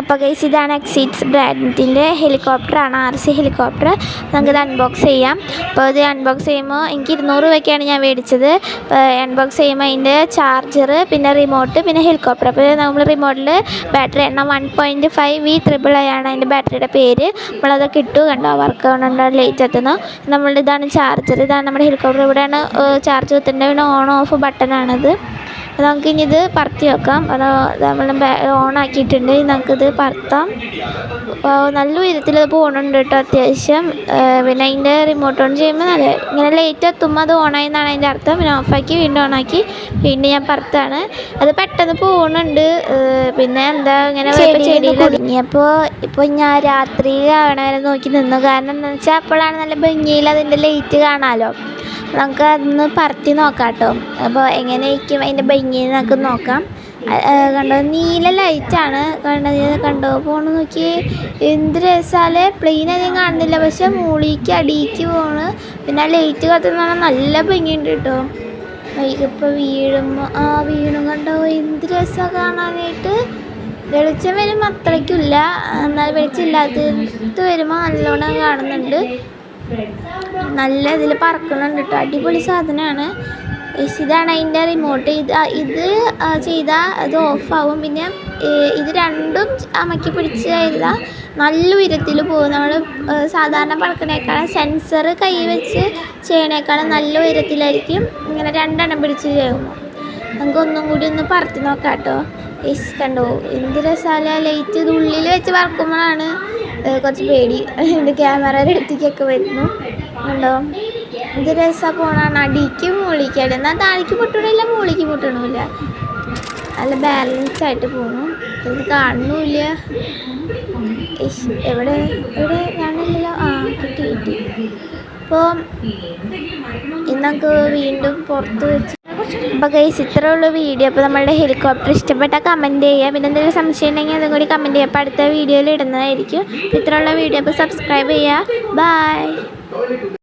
അപ്പോൾ ഗൈസ് ഇതാണ് എക്സീറ്റ്സ് ബ്രാൻഡിന്റെ ഹെലികോപ്റ്ററാണ് ആർ സി ഹെലികോപ്റ്റർ നമുക്കിത് അൺബോക്സ് ചെയ്യാം. അപ്പോൾ ഇത് അൺബോക്സ് ചെയ്യുമ്പോൾ എനിക്ക് ഇരുന്നൂറ് രൂപയ്ക്കാണ് ഞാൻ മേടിച്ചത്. അൺബോക്സ് ചെയ്യുമ്പോൾ അതിന്റെ ചാർജർ പിന്നെ റിമോട്ട് പിന്നെ ഹെലികോപ്റ്റർ അപ്പോൾ നമ്മൾ റിമോട്ടിൽ ബാറ്ററി എണ്ണം one point five V triple ആണ് അതിന്റെ ബാറ്ററിയുടെ പേര്. നമ്മളതൊക്കെ ഇട്ടു കണ്ടോ വർക്ക് ആവുന്നുണ്ട് ലേറ്റ് എത്തുന്നു. നമ്മളുടെ ഇതാണ് ചാർജർ ഇതാണ് നമ്മുടെ ഹെലികോപ്റ്റർ ഇവിടെയാണ് ചാർജ് കുത്തേണ്ട പിന്നെ ഓൺ ഓഫ് ബട്ടണാണത് അപ്പോൾ നമുക്ക് ഇനി ഇത് പറത്തി വെക്കാം. അത് നമ്മൾ ഓൺ ആക്കിയിട്ടുണ്ട് ഇനി നമുക്കിത് പറത്താം. നല്ല ഉയരത്തിൽ അത് പോകുന്നുണ്ട് കേട്ടോ അത്യാവശ്യം. പിന്നെ അതിന്റെ റിമോട്ട് ഓൺ ചെയ്യുമ്പോൾ നല്ല ഇങ്ങനെ ലേറ്റ് എത്തുമ്പോൾ അത് ഓണായി എന്നാണ് അതിന്റെ അർത്ഥം. പിന്നെ ഓഫാക്കി വീണ്ടും ഓണാക്കി വീണ്ടും ഞാൻ പറത്താണ്. അത് പെട്ടെന്ന് പോകുന്നുണ്ട് പിന്നെ എന്താ ഇങ്ങനെ ചെടിയിൽ കുടുങ്ങിയപ്പോൾ ഇപ്പോൾ ഞാൻ രാത്രി കാണാൻ നോക്കി നിന്നു. കാരണം എന്താണെന്ന് വെച്ചാൽ അപ്പോഴാണ് നല്ല ഭംഗിയിൽ അതിന്റെ ലൈറ്റ് കാണാമല്ലോ നമുക്ക് അതൊന്ന് പറത്തി നോക്കാം കേട്ടോ അപ്പോൾ എങ്ങനെയായിരിക്കും അതിന്റെ ഭംഗി നമുക്ക് നോക്കാം. കണ്ടോ നീല ലൈറ്റാണ് കണ്ടത് കണ്ടോ പോണ് നോക്കി എന്ത് രസാൽ. പ്ലെയിൻ അധികം കാണുന്നില്ല. പക്ഷെ മൂളിക്ക് അടിയിക്ക് പോണ്. പിന്നെ ആ ലൈറ്റ് കത്തുന്ന നല്ല ഭംഗിയുണ്ട് കേട്ടോ. വൈകിപ്പോൾ വീഴുമ്പോൾ ആ വീണും കണ്ടോ. എന്ത് രസമാണ് കാണാനായിട്ട്. വെളിച്ചം വരുമ്പോൾ അത്രയ്ക്കില്ല. എന്നാൽ ഇല്ലാത്ത വരുമ്പോൾ നല്ലോണം കാണുന്നുണ്ട്. നല്ല ഇതിൽ പറക്കുന്നുണ്ട് കേട്ടോ അടിപൊളി സാധനമാണ് ഇതാണ് അതിന്റെ റിമോട്ട് ഇത് ഇത് ചെയ്താൽ അത് ഓഫാവും പിന്നെ ഇത് രണ്ടും അമക്കി പിടിച്ച് കഴിഞ്ഞാൽ നല്ല ഉയരത്തിൽ പോകും. നമ്മൾ സാധാരണ പറക്കണേക്കാളും സെൻസർ കൈ വെച്ച് ചെയ്യണേക്കാളും നല്ല ഉയരത്തിലായിരിക്കും. ഇങ്ങനെ രണ്ടെണ്ണം പിടിച്ച് ചെയ്യുമ്പോൾ നമുക്ക് ഒന്നും കൂടി ഒന്ന് പറത്തി നോക്കാം കേട്ടോ യെസ് കണ്ടോ? എന്ത് രസാല ലൈറ്റ് ഇത് ഉള്ളിൽ വെച്ച് പറക്കുമ്പോഴാണ് കുറച്ച് പേടി. എന്റെ ക്യാമറയുടെ അടുത്തേക്കൊക്കെ വരുന്നു. ഉണ്ടോ ഇത് രസമാണ് പോണാണ് അടിക്ക് മുകളിക്കാണ് എന്നാൽ താഴേക്ക് പൊട്ടണില്ല മുകളിലേക്ക് പൊട്ടണില്ല. നല്ല ബാലൻസ് ആയിട്ട് പോണു. ഇത് കാണുന്നില്ല എവിടെ? എവിടെ കാണില്ലല്ലോ ആ കിട്ടി കിട്ടി. അപ്പോൾ ഇന്നൊക്കെ വീണ്ടും പുറത്ത് വെച്ച് അപ്പോൾ ഗൈസ് ഇത്രേ ഉള്ളൂ വീഡിയോ അപ്പോൾ നമ്മളുടെ ഹെലികോപ്റ്റർ ഇഷ്ടപ്പെട്ട കമന്റ് ചെയ്യുക. പിന്നെ എന്തെങ്കിലും സംശയം ഉണ്ടെങ്കിൽ അതും കൂടി കമന്റ് ചെയ്യുക. അപ്പോൾ അടുത്ത വീഡിയോയിൽ ഇടുന്നതായിരിക്കും. ഇത്രയുള്ള വീഡിയോ അപ്പോൾ സബ്സ്ക്രൈബ് ചെയ്യുക. ബൈ